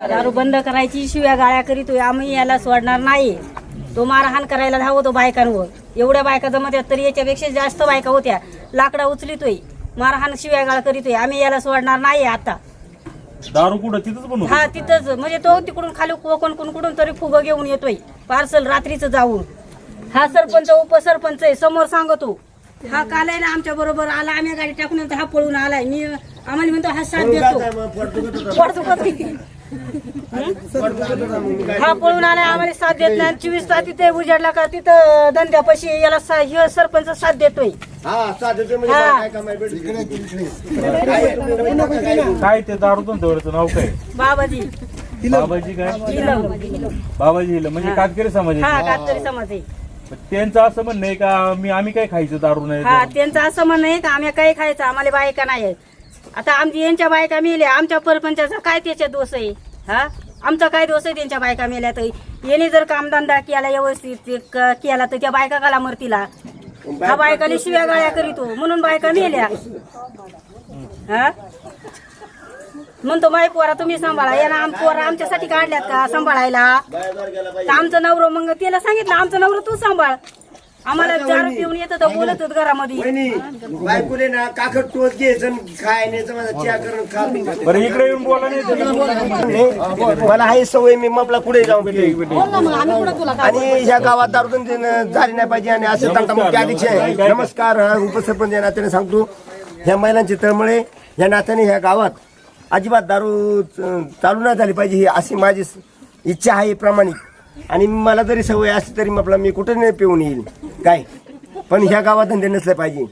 दारू बंद करायची शिव्या गाळ्या करीतोय आम्ही याला सोडणार नाही. तो मारहाण करायला धावतो बायकांवर. एवढ्या बायका जमत आहेत तरी याच्यापेक्षा जास्त बायका होत्या. लाकडा उचलितोय. मारहाण शिव्या गाळ करीतोय. आम्ही याला सोडणार नाही आता. दारू कुठं? तिथंच बनवतो. हा तिथंच. म्हणजे तो तिकडून खाली कोकण कुणकुडून तरी फुगं घेऊन येतोय. पार्सल रात्रीचं जाऊन. हा सरपंच उपसरपंच आहे. समोर सांगतो. हा काल आहे ना आमच्या बरोबर आला. आम्ही गाडी टाकून हा पळून आलाय. मी आम्हाला म्हणतो हा साथ देतो. पडतो? हा पळून आलाय आम्हाला साथ देत नाही. चोवीस तास तिथे उजाडला का तिथं धंद्यापाशी याला सा- ह्यो सरपंच साथ देतोय. हा साधे म्हणजे हा. काय काय? ते दारू धंद्यावरचं नाव काय? बाबाजी. बाबाजी काय. बाबाजी. हिला. म्हणजे कातकरी समाज हा आहे. कातकरी समाज आहे. त्यांचं असं म्हणणं आहे का मी आम्ही काय खायचं दारू नाही हा त्यांचं असं म्हणणं आहे का आम्ही काही खायचं आम्हाला बायका नाही आहेत. आता आमची यांच्या बायका मेल्या आमच्या परपंचाचा काय त्याच्या दोष आहे? हा? आमचा काय दोष आहे त्यांच्या बायका मेल्या तर याने जर कामधंदा केला व्यवस्थित क- केला तर त्या बायका गाला मरतीला. हा बायकाने शिव्या गाळ्या करीतो हो, म्हणून बायका मेल्या. हा? म्हणतो माय पोरा तुम्ही सांभाळा. यानं आम पोरा आमच्यासाठी काढल्यात का सांभाळायला? तर आमचं नवरं मग त्याला सांगितलं आमचं नवरं तू सांभाळ. आम्हाला चार पिऊन येतं तर बोलतच घरामध्ये. वहिनी बायकोले ना काकड टोच घ्यायचं खायचं माझा चहा करून खा. बरं इकडे येऊन बोला नाही. मला आहे सवय मी मपला पुढे जाऊन आणि ह्या गावात दारू झाली नाही पाहिजे आणि असं तंटा मुख्य अध्यक्ष आहे. नमस्कार. हा उपसरपंच या नात्याने सांगतो. ह्या महिलांची तळमळे या नात्याने ह्या गावात अजिबात दारू च- चालू नाही झाली पाहिजे ही अशी माझी स- इच्छा आहे प्रामाणिक. आणि मला जरी सवय असली तरी म्हटलं मी कुठे नाही पिऊन येईल. काय? पण ह्या गावात धंदे नसले पाहिजे.